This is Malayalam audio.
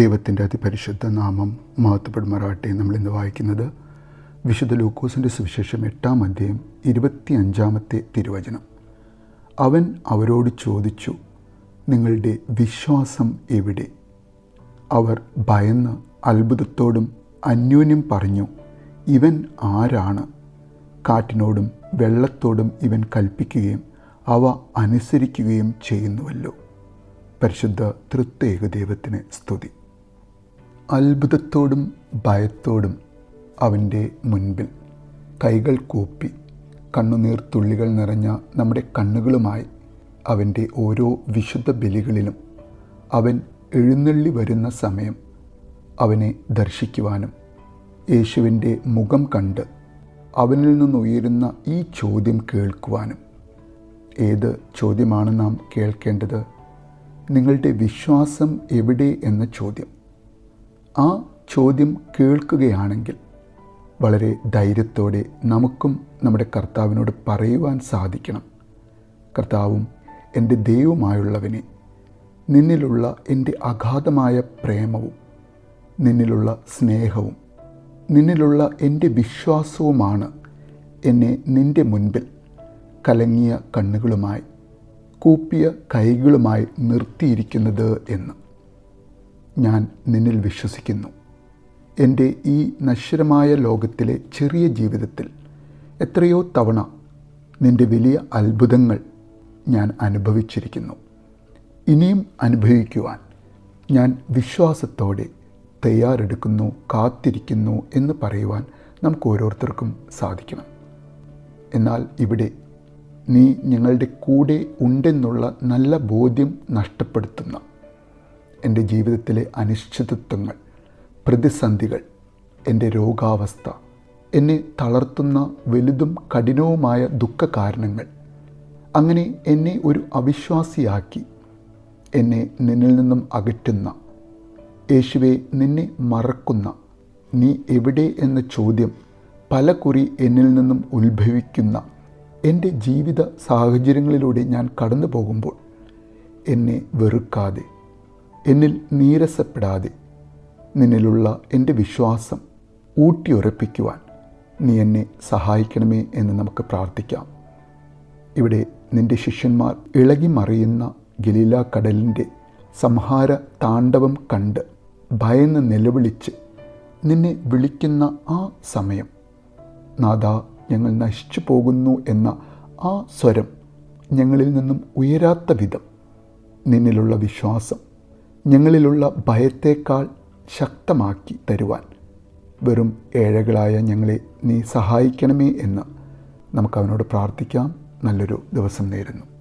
ദൈവത്തിന്റെ അതിപരിശുദ്ധ നാമം മഹത്വപ്പെടുമാറാട്ടെ നമ്മൾ ഇന്ന് വായിക്കുന്നത് വിശുദ്ധ ലൂക്കോസിന്റെ സുവിശേഷം എട്ടാം അധ്യായം ഇരുപത്തി അഞ്ചാമത്തെ തിരുവചനം. അവൻ അവരോട് ചോദിച്ചു നിങ്ങളുടെ വിശ്വാസം എവിടെ? അവർ ഭയന്ന് അത്ഭുതത്തോടും അന്യോന്യം പറഞ്ഞു ഇവൻ ആരാണ്? കാറ്റിനോടും വെള്ളത്തോടും ഇവൻ കൽപ്പിക്കുകയും അവ അനുസരിക്കുകയും ചെയ്യുന്നുവല്ലോ. പരിശുദ്ധ തൃത്വേക ദൈവത്തിന് സ്തുതി. അത്ഭുതത്തോടും ഭയത്തോടും അവന്റെ മുൻപിൽ കൈകൾ കൂപ്പി കണ്ണുനീർ തുള്ളികൾ നിറഞ്ഞ നമ്മുടെ കണ്ണുകളുമായി അവന്റെ ഓരോ വിശുദ്ധ ബലികളിലും അവൻ എഴുന്നള്ളി വരുന്ന സമയം അവനെ ദർശിക്കുവാനും യേശുവിന്റെ മുഖം കണ്ട് അവനിൽ നിന്നുയരുന്ന ഈ ചോദ്യം കേൾക്കുവാനും. ഏത് ചോദ്യമാണ് നാം കേൾക്കേണ്ടത്? നിങ്ങളുടെ വിശ്വാസം എവിടെ എന്ന ചോദ്യം. ആ ചോദ്യം കേൾക്കുകയാണെങ്കിൽ വളരെ ധൈര്യത്തോടെ നമുക്കും നമ്മുടെ കർത്താവിനോട് പറയുവാൻ സാധിക്കണം. കർത്താവും എന്റെ ദൈവമായുള്ളവനെ നിന്നിലുള്ള എന്റെ അഗാധമായ പ്രേമവും നിന്നിലുള്ള സ്നേഹവും നിന്നിലുള്ള എന്റെ വിശ്വാസവുമാണ് എന്നെ നിന്റെ മുൻപിൽ കലങ്ങിയ കണ്ണുകളുമായി കൂപ്പിയ കൈകളുമായി നിർത്തിയിരിക്കുന്നത് എന്ന്. ഞാൻ നിന്നിൽ വിശ്വസിക്കുന്നു. എന്റെ ഈ നശ്വരമായ ലോകത്തിലെ ചെറിയ ജീവിതത്തിൽ എത്രയോ തവണ നിന്റെ വലിയ അത്ഭുതങ്ങൾ ഞാൻ അനുഭവിച്ചിരിക്കുന്നു. ഇനിയും അനുഭവിക്കുവാൻ ഞാൻ വിശ്വാസത്തോടെ തയ്യാറെടുക്കുന്നു കാത്തിരിക്കുന്നു എന്ന് പറയുവാൻ നമുക്ക് ഓരോരുത്തർക്കും സാധിക്കണം. എന്നാൽ ഇവിടെ നീ ഞങ്ങളുടെ കൂടെ ഉണ്ടെന്നുള്ള നല്ല ബോധ്യം നഷ്ടപ്പെടുത്തുന്ന എന്റെ ജീവിതത്തിലെ അനിശ്ചിതത്വങ്ങൾ പ്രതിസന്ധികൾ എന്റെ രോഗാവസ്ഥ എന്നെ തളർത്തുന്ന വലുതും കഠിനവുമായ ദുഃഖകാരണങ്ങൾ അങ്ങനെ എന്നെ ഒരു അവിശ്വാസിയാക്കി എന്നെ നിന്നിൽ നിന്നും അകറ്റുന്ന യേശുവെ നിന്നെ മറക്കുന്ന നീ എവിടെ എന്ന ചോദ്യം പല കുറി എന്നിൽ നിന്നും ഉത്ഭവിക്കുന്ന എന്റെ ജീവിത സാഹചര്യങ്ങളിലൂടെ ഞാൻ കടന്നു പോകുമ്പോൾ എന്നെ വെറുക്കാതെ എന്നിൽ നീരസപ്പെടാതെ നിന്നിലുള്ള എന്റെ വിശ്വാസം ഊട്ടിയുറപ്പിക്കുവാൻ നീ എന്നെ സഹായിക്കണമേ എന്ന് നമുക്ക് പ്രാർത്ഥിക്കാം. ഇവിടെ നിന്റെ ശിഷ്യന്മാർ ഇളകി മറിയുന്ന ഗലീല കടലിന്റെ സംഹാര താണ്ഡവം കണ്ട് ഭയന്ന് നിലവിളിച്ച് നിന്നെ വിളിക്കുന്ന ആ സമയം. നാഥ ഞങ്ങൾ നശിച്ചു പോകുന്നു എന്ന ആ സ്വരം ഞങ്ങളിൽ നിന്നും ഉയരാത്ത വിധം നിന്നിലുള്ള വിശ്വാസം ഞങ്ങളിലുള്ള ഭയത്തേക്കാൾ ശക്തമാക്കി തരുവാൻ. വെറും ഏഴകളായ ഞങ്ങളെ നീ സഹായിക്കണമേ എന്ന് നമുക്കവനോട് പ്രാർത്ഥിക്കാം. നല്ലൊരു ദിവസം നേരുന്നു.